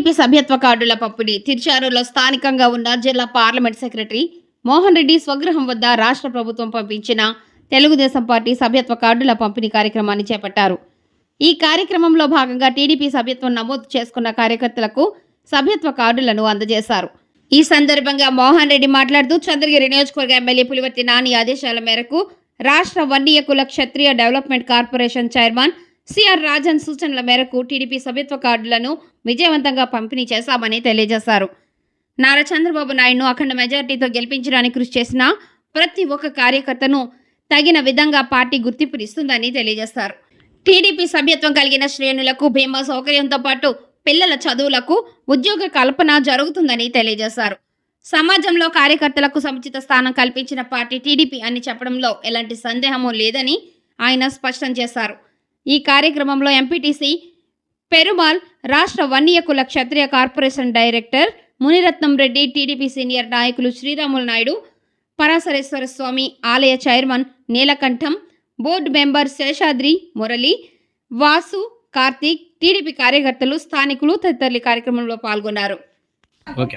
TDP సభ్యత్వ కార్డుల పంపిణీ తిరుచారులో స్థానికంగా ఉన్న జిల్లా పార్లమెంట్ సెక్రటరీ మోహన్ రెడ్డి స్వగృహం వద్ద రాష్ట్ర ప్రభుత్వం పంపించిన తెలుగుదేశం పార్టీ సభ్యత్వ కార్డుల పంపిణీ కార్యక్రమాన్ని చేపట్టారు. ఈ కార్యక్రమంలో భాగంగా టీడీపీ సభ్యత్వం నమోదు చేసుకున్న కార్యకర్తలకు సభ్యత్వ కార్డులను అందజేశారు. ఈ సందర్భంగా మోహన్ రెడ్డి మాట్లాడుతూ చంద్రగిరి నియోజకవర్గ ఎమ్మెల్యే పులివర్తి నాని ఆదేశాల మేరకు రాష్ట్ర Vanya Kshatriya development corporation chairman CR Rajan సూచనల మేరకు టీడీపీ సభ్యత్వ కార్డులను విజయవంతంగా పంపిణీ చేశామని తెలియజేశారు. నారా చంద్రబాబు నాయుడును అఖండ మెజార్టీతో గెలిపించడానికి కృషి చేసిన ప్రతి ఒక్క కార్యకర్తను తగిన విధంగా పార్టీ గుర్తింపునిస్తుందని తెలియజేశారు. టీడీపీ సభ్యత్వం కలిగిన శ్రేణులకు బీమా సౌకర్యంతో పాటు పిల్లల చదువులకు ఉద్యోగ కల్పన జరుగుతుందని తెలియజేశారు. సమాజంలో కార్యకర్తలకు సముచిత స్థానం కల్పించిన పార్టీ టీడీపీ అని చెప్పడంలో ఎలాంటి సందేహము లేదని ఆయన స్పష్టం చేశారు. ఈ కార్యక్రమంలో ఎంపీటీసీ పెరుమాల్ రాష్ట్ర Vanya Kula Kshatriya corporation director Muniratnam Reddy TDP senior నాయకులు శ్రీరాములు నాయుడు పరాశరేశ్వర స్వామి ఆలయ chairman Neelakantam board member Seshadri Murali Vasu Karthik TDP కార్యకర్తలు స్థానికులు తదితరులు కార్యక్రమంలో పాల్గొన్నారు. ఓకే.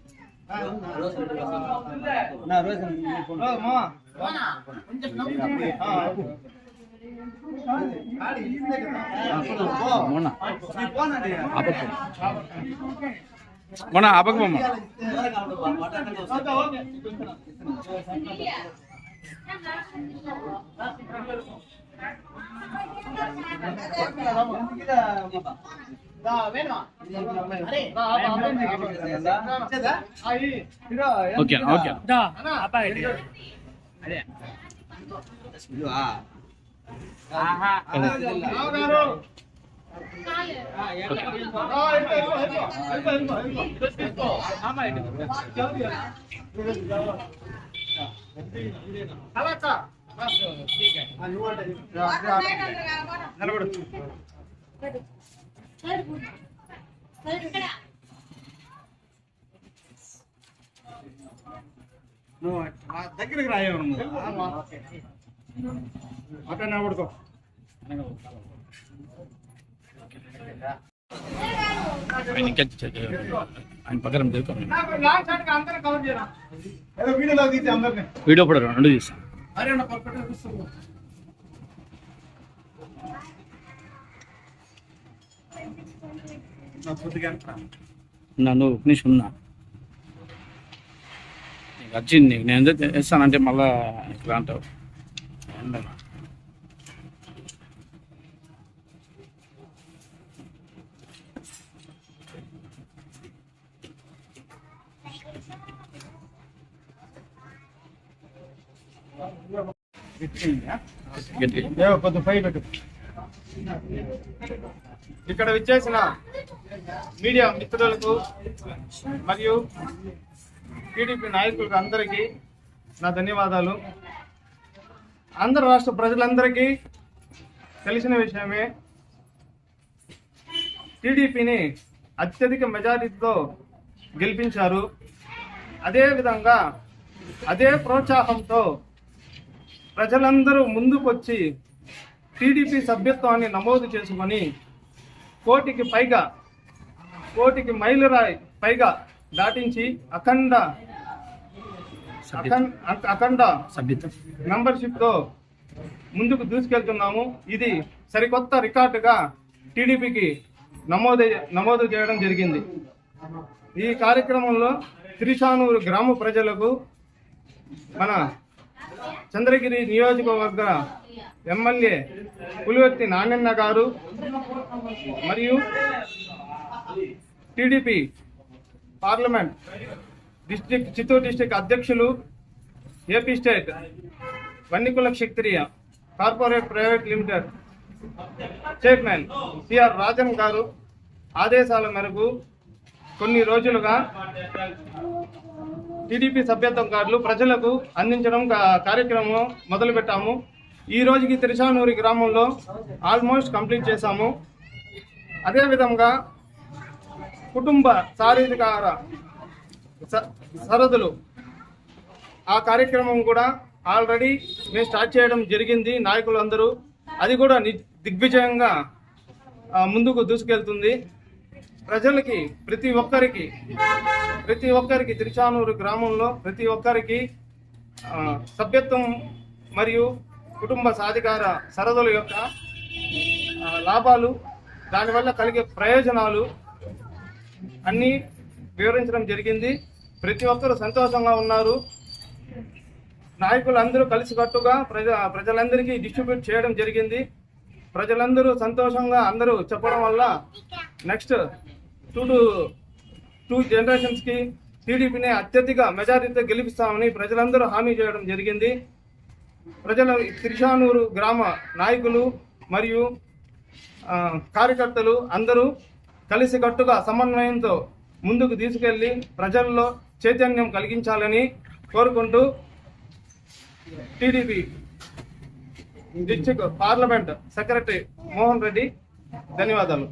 மோனா அப்பக்கு போமா ஓகே ఓకే ఓకే నువ్వు నా దగ్గరికి రాయవు నువ్వు అక్కడ నిలబడుకో ఆయన పక్కన వీడియో కూడా రెండు తీస్తాం. నన్ను ఒక నిమిషం ఉన్నా. నీకు వచ్చింది నీకు నేను ఎందుకు ఇస్తానంటే మళ్ళా ఇట్లా అంటావు. కొద్ది పై పెట్టు. ఇక్కడ విచ్చేసిన మీడియా మిత్రులకు మరియు టీడీపీ నాయకులకు అందరికీ నా ధన్యవాదాలు. ఆంధ్ర రాష్ట్ర ప్రజలందరికీ తెలిసిన విషయమే టీడీపీని అత్యధిక మెజారిటీతో గెలిపించారు. అదేవిధంగా అదే ప్రోత్సాహంతో ప్రజలందరూ ముందుకొచ్చి టీడీపీ సభ్యత్వాన్ని నమోదు చేసుకొని కోటికి పైగా కోటికి మైలురాయి పైగా దాటించి అఖండ అఖండ మెంబర్షిప్తో ముందుకు దూసుకెళ్తున్నాము. ఇది సరికొత్త రికార్డుగా టీడీపీకి నమోదు నమోదు చేయడం జరిగింది. ఈ కార్యక్రమంలో త్రిశానూరు గ్రామ ప్రజలకు మన చంద్రగిరి నియోజకవర్గ ఎమ్మెల్యే పులివర్తి నాణ్యన్న గారు మరియు TDP parliament district Chittoor district అధ్యక్షులు AP state Vannikula Kshatriya corporate private limited chairman CR Rajan గారు ఆదేశాల మేరకు కొన్ని రోజులుగా టీడీపీ సభ్యత్వం కార్డులు ప్రజలకు అందించడం కార్యక్రమం మొదలుపెట్టాము. ఈ రోజుకి తిరుచానూరి గ్రామంలో ఆల్మోస్ట్ కంప్లీట్ చేశాము. అదేవిధంగా కుటుంబ శారీరక స- సరదులు. ఆ కార్యక్రమం కూడా ఆల్రెడీ మేము స్టార్ట్ చేయడం జరిగింది నాయకులందరూ. అది కూడా ని- దిగ్విజయంగా ముందుకు దూసుకెళ్తుంది. ప్రజలకి ప్రతి ఒక్కరికి ప్రతి ఒక్కరికి తిరుచానూరు గ్రామంలో ప్రతి ఒక్కరికి సభ్యత్వం మరియు కుటుంబ సాధికార సరదుల యొక్క లాభాలు దానివల్ల కలిగే ప్రయోజనాలు అన్నీ వివరించడం జరిగింది. ప్రతి ఒక్కరు సంతోషంగా ఉన్నారు. నాయకులందరూ కలిసికట్టుగా ప్రజ ప్రజలందరికీ డిస్ట్రిబ్యూట్ చేయడం జరిగింది. ప్రజలందరూ సంతోషంగా అందరూ చెప్పడం వల్ల నెక్స్ట్ టూ టు టూ జనరేషన్స్కి టీడీపీని అత్యధిక మెజారిటీతో గెలిపిస్తామని ప్రజలందరూ హామీ చేయడం జరిగింది. ప్రజల తిరుచానూరు గ్రామ నాయకులు మరియు కార్యకర్తలు అందరూ కలిసికట్టుగా సమన్వయంతో ముందుకు తీసుకెళ్ళి ప్రజల్లో చైతన్యం కలిగించాలని కోరుకుంటూ TDP district parliament secretary Mohan Reddy ధన్యవాదాలు.